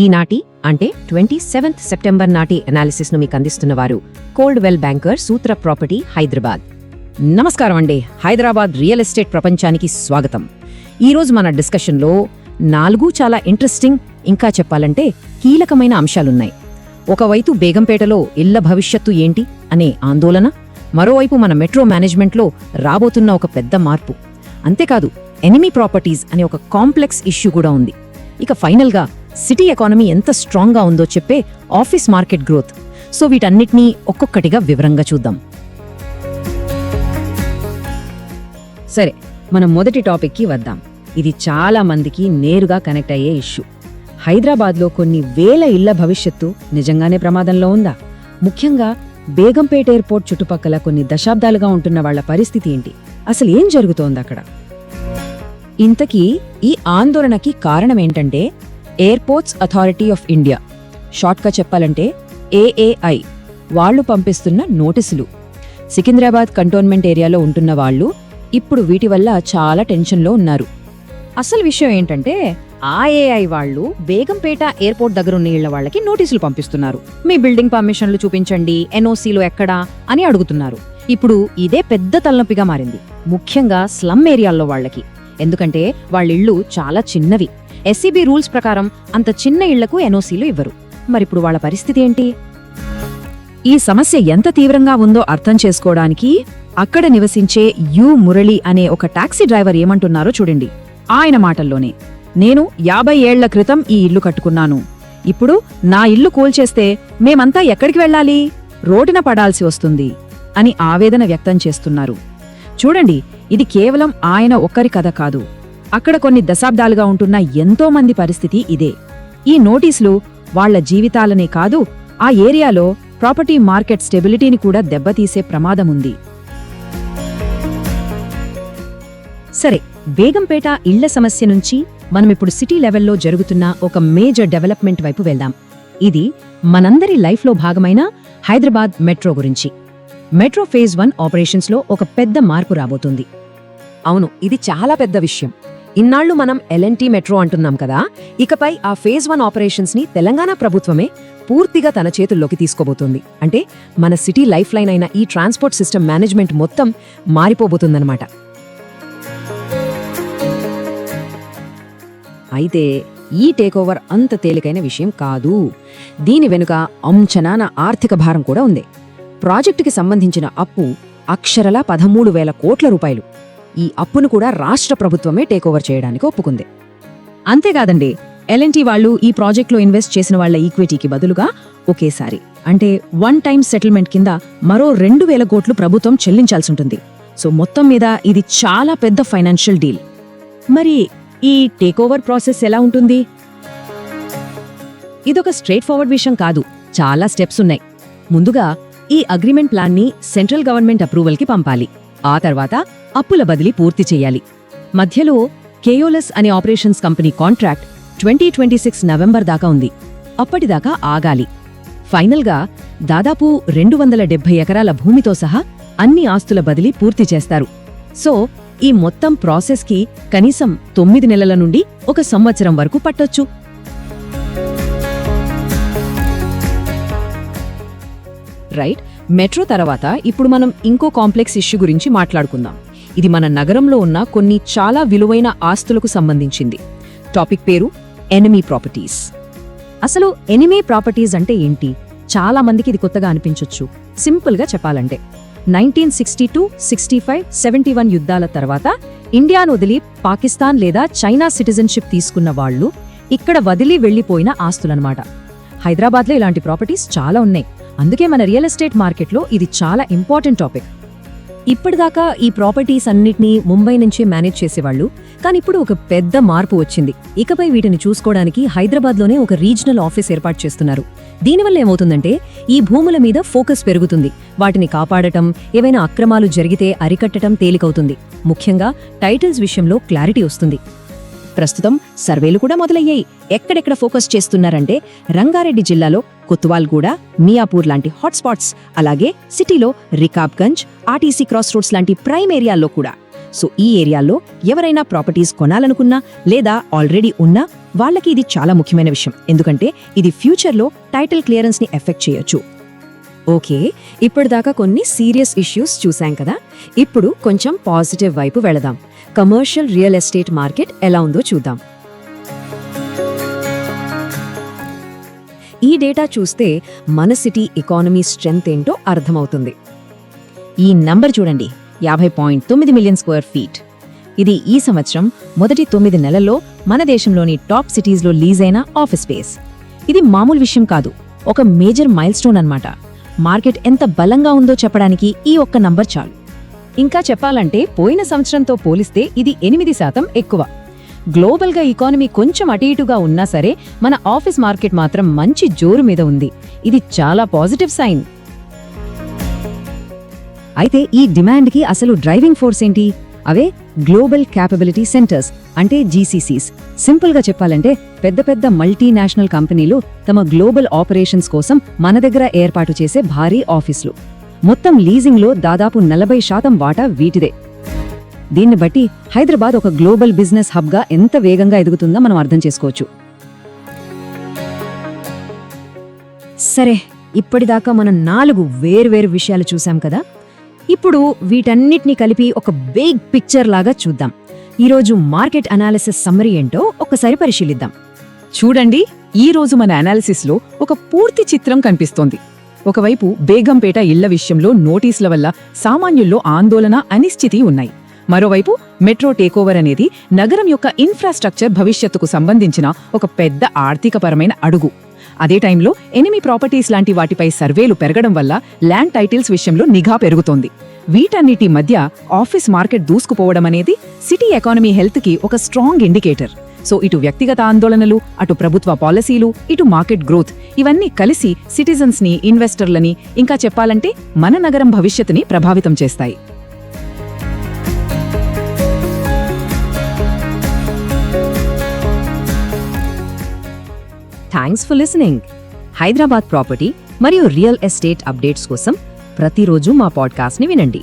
ఈనాటి అంటే twenty seventh September నాటి అనాలిసిస్ను మీకు అందిస్తున్నవారు Coldwell Banker Sutra property Hyderabad. నమస్కారం అండి. హైదరాబాద్ రియల్ ఎస్టేట్ ప్రపంచానికి స్వాగతం. ఈరోజు మన డిస్కషన్లో నాలుగు చాలా ఇంట్రెస్టింగ్ ఇంకా చెప్పాలంటే కీలకమైన అంశాలున్నాయి. ఒకవైపు బేగంపేటలో ఇళ్ళ భవిష్యత్తు ఏంటి అనే ఆందోళన మరోవైపు మన మెట్రో మేనేజ్మెంట్లో రాబోతున్న ఒక పెద్ద మార్పు. అంతేకాదు ఎనిమీ ప్రాపర్టీస్ అనే ఒక కాంప్లెక్స్ ఇష్యూ కూడా ఉంది. ఇక ఫైనల్గా సిటీ ఎకానమీ ఎంత స్ట్రాంగ్గా ఉందో చెప్పే ఆఫీస్ మార్కెట్ గ్రోత్. సో వీటన్నిటినీ ఒక్కొక్కటిగా వివరంగా చూద్దాం. సరే మనం మొదటి టాపిక్కి వద్దాం. ఇది చాలా మందికి నేరుగా కనెక్ట్ అయ్యే ఇష్యూ. హైదరాబాద్లో కొన్ని వేల ఇళ్ళ భవిష్యత్తు నిజంగానే ప్రమాదంలో ఉందా? ముఖ్యంగా బేగంపేట ఎయిర్పోర్ట్ చుట్టుపక్కల కొన్ని దశాబ్దాలుగా ఉంటున్న వాళ్ళ పరిస్థితి ఏంటి? అసలు ఏం జరుగుతోంది అక్కడ ఇంతకీ ఈ ఆందోళనకి కారణం ఏంటంటే ఎయిర్పోర్ట్స్ అథారిటీ ఆఫ్ ఇండియా. షార్ట్గా చెప్పాలంటే ఏఏఐ వాళ్ళు పంపిస్తున్న నోటీసులు. సికింద్రాబాద్ కంటోన్మెంట్ ఏరియాలో ఉంటున్న వాళ్ళు ఇప్పుడు వీటి వల్ల చాలా టెన్షన్లో ఉన్నారు. అసలు విషయం ఏంటంటే ఆఏఐ వాళ్ళు బేగంపేట ఎయిర్పోర్ట్ దగ్గర ఉన్న ఇళ్ళ వాళ్ళకి నోటీసులు పంపిస్తున్నారు. మీ బిల్డింగ్ పర్మిషన్లు చూపించండి ఎన్ఓసీలు ఎక్కడా అని అడుగుతున్నారు. ఇప్పుడు ఇదే పెద్ద తలనొప్పిగా మారింది. ముఖ్యంగా స్లమ్ ఏరియాల్లో వాళ్ళకి. ఎందుకంటే వాళ్ళ ఇళ్ళు చాలా చిన్నవి. ఎస్సీబీ రూల్స్ ప్రకారం అంత చిన్న ఇళ్ళకు ఎన్ఓసీలు ఇవ్వరు. మరిప్పుడు వాళ్ళ పరిస్థితి ఏంటి? ఈ సమస్య ఎంత తీవ్రంగా ఉందో అర్థం చేసుకోవడానికి అక్కడ నివసించే యు మురళి అనే ఒక టాక్సీ డ్రైవర్ ఏమంటున్నారో చూడండి. ఆయన మాటల్లోనే నేను యాభై ఏళ్ళ క్రితం ఈ ఇల్లు కట్టుకున్నాను. ఇప్పుడు నా ఇల్లు కూల్చేస్తే మేమంతా ఎక్కడికి వెళ్ళాలి? రోడ్డున పడాల్సి వస్తుంది అని ఆవేదన వ్యక్తం చేస్తున్నారు. చూడండి ఇది కేవలం ఆయన ఒక్కరి కథ కాదు. అక్కడ కొన్ని దశాబ్దాలుగా ఉంటున్న ఎంతో మంది పరిస్థితి ఇదే. ఈ నోటీసులు వాళ్ళ జీవితాలనే కాదు ఆ ఏరియాలో ప్రాపర్టీ మార్కెట్ స్టెబిలిటీని కూడా దెబ్బతీసే ప్రమాదముంది సరే బేగంపేట ఇళ్ళ సమస్య నుంచి మనమిప్పుడు సిటీ లెవెల్లో జరుగుతున్న ఒక మేజర్ డెవలప్మెంట్ వైపు వెళ్దాం. ఇది మనందరి లైఫ్లో భాగమైన హైదరాబాద్ మెట్రో గురించి. మెట్రో ఫేజ్ వన్ ఆపరేషన్స్లో ఒక పెద్ద మార్పు రాబోతుంది. అవును ఇది చాలా పెద్ద విషయం. ఇన్నాళ్ళు మనం ఎల్ఎన్టీ మెట్రో అంటున్నాం కదా? ఇకపై ఆ ఫేజ్ వన్ ఆపరేషన్స్ని తెలంగాణ ప్రభుత్వమే పూర్తిగా తన చేతుల్లోకి తీసుకోబోతుంది. అంటే మన సిటీ లైఫ్ లైన్ అయిన ఈ ట్రాన్స్పోర్ట్ సిస్టమ్ మేనేజ్మెంట్ మొత్తం మారిపోబోతుందన్నమాట. అయితే ఈ టేకోవర్ అంత తేలికైన విషయం కాదు. దీని వెనుక అంచనాన ఆర్థిక భారం కూడా ఉంది. ప్రాజెక్టుకి సంబంధించిన అప్పు అక్షరలా పదమూడు వేల కోట్ల రూపాయలు. ఈ అప్పును కూడా రాష్ట్ర ప్రభుత్వమే టేకోవర్ చేయడానికి ఒప్పుకుంది. అంతేకాదండి ఎల్ఎన్టీ వాళ్ళు ఈ ప్రాజెక్టులో ఇన్వెస్ట్ చేసిన వాళ్ళ ఈక్విటీకి బదులుగా ఒకేసారి అంటే వన్ టైం సెటిల్మెంట్ కింద మరో రెండు వేల కోట్లు ప్రభుత్వం చెల్లించాల్సి ఉంటుంది. సో మొత్తం మీద ఇది చాలా పెద్ద ఫైనాన్షియల్ డీల్. మరి ఈ టేకోవర్ ప్రాసెస్ ఎలా ఉంటుంది? ఇదొక స్ట్రేట్ ఫార్వర్డ్ విషయం కాదు చాలా స్టెప్స్ ఉన్నాయి. ముందుగా ఈ అగ్రిమెంట్ ప్లాన్ని సెంట్రల్ గవర్నమెంట్ అప్రూవల్కి పంపాలి. ఆ తర్వాత అప్పుల బదిలీ పూర్తి చేయాలి. మధ్యలో కేయోలస్ అనే operations company contract twenty twenty six November దాకా ఉంది. అప్పటిదాకా ఆగాలి. ఫైనల్గా దాదాపు రెండు వందల డెబ్బై ఎకరాల భూమితో సహా అన్ని ఆస్తుల బదిలీ పూర్తి చేస్తారు. సో ఈ మొత్తం ప్రాసెస్కి కనీసం తొమ్మిది నెలల నుండి ఒక సంవత్సరం వరకు పట్టొచ్చు. రైట్? మెట్రో తర్వాత ఇప్పుడు మనం ఇంకో కాంప్లెక్స్ ఇష్యూ గురించి మాట్లాడుకుందాం. ఇది మన నగరంలో ఉన్న కొన్ని చాలా విలువైన ఆస్తులకు సంబంధించింది. టాపిక్ పేరు ఎనిమీ ప్రాపర్టీస్. అసలు ఎనిమీ ప్రాపర్టీస్ అంటే ఏంటి? చాలా మందికి ఇది కొత్తగా అనిపించొచ్చు. సింపుల్గా చెప్పాలంటే nineteen sixty two sixty five seventy one యుద్ధాల తర్వాత ఇండియాను వదిలి పాకిస్తాన్ లేదా చైనా సిటిజన్షిప్ తీసుకున్న వాళ్ళు ఇక్కడ వదిలి వెళ్ళిపోయిన ఆస్తులన్నమాట. హైదరాబాద్లో ఇలాంటి ప్రాపర్టీస్ చాలా ఉన్నాయి. అందుకే మన రియల్ ఎస్టేట్ మార్కెట్లో ఇది చాలా ఇంపార్టెంట్ టాపిక్. ఇప్పటిదాకా ఈ ప్రాపర్టీస్ అన్నిటినీ ముంబై నుంచే మేనేజ్ చేసేవాళ్ళు కానీ ఇప్పుడు ఒక పెద్ద మార్పు వచ్చింది. ఇకపై వీటిని చూసుకోవడానికి హైదరాబాద్లోనే ఒక రీజనల్ ఆఫీస్ ఏర్పాటు చేస్తున్నారు. దీనివల్ల ఏమవుతుందంటే ఈ భూముల మీద ఫోకస్ పెరుగుతుంది. వాటిని కాపాడటం ఏవైనా అక్రమాలు జరిగితే అరికట్టడం తేలికవుతుంది. ముఖ్యంగా టైటిల్స్ విషయంలో క్లారిటీ వస్తుంది. ప్రస్తుతం సర్వేలు కూడా మొదలయ్యాయి. ఎక్కడెక్కడ ఫోకస్ చేస్తున్నారంటే రంగారెడ్డి జిల్లాలో కొత్వాల్గూడ మియాపూర్ లాంటి హాట్స్పాట్స్ అలాగే సిటీలో రికాబ్గంజ్ ఆర్టీసీ క్రాస్ రోడ్స్ లాంటి ప్రైమ్ ఏరియాల్లో కూడా. సో ఈ ఏరియాల్లో ఎవరైనా ప్రాపర్టీస్ కొనాలనుకున్నా లేదా ఆల్రెడీ ఉన్నా వాళ్ళకి ఇది చాలా ముఖ్యమైన విషయం. ఎందుకంటే ఇది ఫ్యూచర్లో టైటిల్ క్లియరెన్స్ని ఎఫెక్ట్ చేయొచ్చు. ఓకే ఇప్పటిదాకా కొన్ని సీరియస్ ఇష్యూస్ చూశాం కదా? ఇప్పుడు కొంచెం పాజిటివ్ వైపు వెళదాం. కమర్షియల్ రియల్ ఎస్టేట్ మార్కెట్ ఎలా ఉందో చూద్దాం. ఈ డేటా చూస్తే మన సిటీ ఎకానమీ స్ట్రెంగ్త్ ఏంటో అర్థమవుతుంది. ఈ నంబర్ చూడండి యాభై పాయింట్ తొమ్మిది మిలియన్ స్క్వేర్ ఫీట్. ఇది ఈ సంవత్సరం మొదటి తొమ్మిది నెలల్లో మన దేశంలోని టాప్ సిటీస్లో లీజ్ అయిన ఆఫీస్ స్పేస్. ఇది మామూలు విషయం కాదు ఒక మేజర్ మైల్ స్టోన్ అన్నమాట. మార్కెట్ ఎంత బలంగా ఉందో చెప్పడానికి ఈ ఒక్క నంబర్ చాలు. ఇంకా చెప్పాలంటే పోయిన సంవత్సరంతో పోలిస్తే ఇది ఎనిమిది శాతం ఎక్కువ. గ్లోబల్గా ఎకానమీ కొంచెం అటు ఇటుగా ఉన్నా సరే మన ఆఫీస్ మార్కెట్ మాత్రం మంచి జోరు మీద ఉంది. ఇది చాలా పాజిటివ్ సైన్. అయితే ఈ డిమాండ్కి అసలు డ్రైవింగ్ ఫోర్స్ ఏంటి? అవే గ్లోబల్ క్యాపబిలిటీ సెంటర్స్ అంటే జీసీసీస్ సింపుల్గా చెప్పాలంటే పెద్ద పెద్ద మల్టీనేషనల్ కంపెనీలు తమ గ్లోబల్ ఆపరేషన్స్ కోసం మన దగ్గర ఏర్పాటు చేసే భారీ ఆఫీసులు. మొత్తం లీజింగ్లో దాదాపు నలభై శాతం వాటా వీటిదే. దీన్ని బట్టి హైదరాబాద్ ఒక గ్లోబల్ బిజినెస్ హబ్గా ఎంత వేగంగా ఎదుగుతుందో మనం అర్థం చేసుకోవచ్చు. సరే ఇప్పటిదాకా మనం నాలుగు వేర్వేరు విషయాలు చూసాం కదా? ఇప్పుడు వీటన్నిటిని కలిపి ఒక బిగ్ పిక్చర్ లాగా చూద్దాం. ఈరోజు మార్కెట్ అనాలిసిస్ సమ్మరీ ఏంటో ఒకసారి పరిశీలిద్దాం. చూడండి ఈ రోజు మన అనాలిసిస్లో ఒక పూర్తి చిత్రం కనిపిస్తోంది. ఒకవైపు బేగంపేట ఇళ్ళ విషయంలో నోటీసుల వల్ల సామాన్యుల్లో ఆందోళన అనిశ్చితి ఉన్నాయి. మరోవైపు మెట్రో టేకోవర్ అనేది నగరం యొక్క ఇన్ఫ్రాస్ట్రక్చర్ భవిష్యత్తుకు సంబంధించిన ఒక పెద్ద ఆర్థికపరమైన అడుగు. అదే టైంలో ఎనిమి ప్రాపర్టీస్ లాంటి వాటిపై సర్వేలు పెరగడం వల్ల ల్యాండ్ టైటిల్స్ విషయంలో నిఘా పెరుగుతోంది. వీటన్నిటి మధ్య ఆఫీస్ మార్కెట్ దూసుకుపోవడం అనేది సిటీ ఎకానమీ హెల్త్కి ఒక స్ట్రాంగ్ ఇండికేటర్ సో ఇటు వ్యక్తిగత ఆందోళనలు అటు ప్రభుత్వ పాలసీలు ఇటు మార్కెట్ గ్రోత్ ఇవన్నీ కలిసి సిటిజన్స్ని ఇన్వెస్టర్లని ఇంకా చెప్పాలంటే మన నగరం భవిష్యత్తుని ప్రభావితం చేస్తాయి. Thanks for listening Hyderabad property మరియు రియల్ ఎస్టేట్ అప్డేట్స్ కోసం ప్రతిరోజు మా పాడ్కాస్ట్ని వినండి.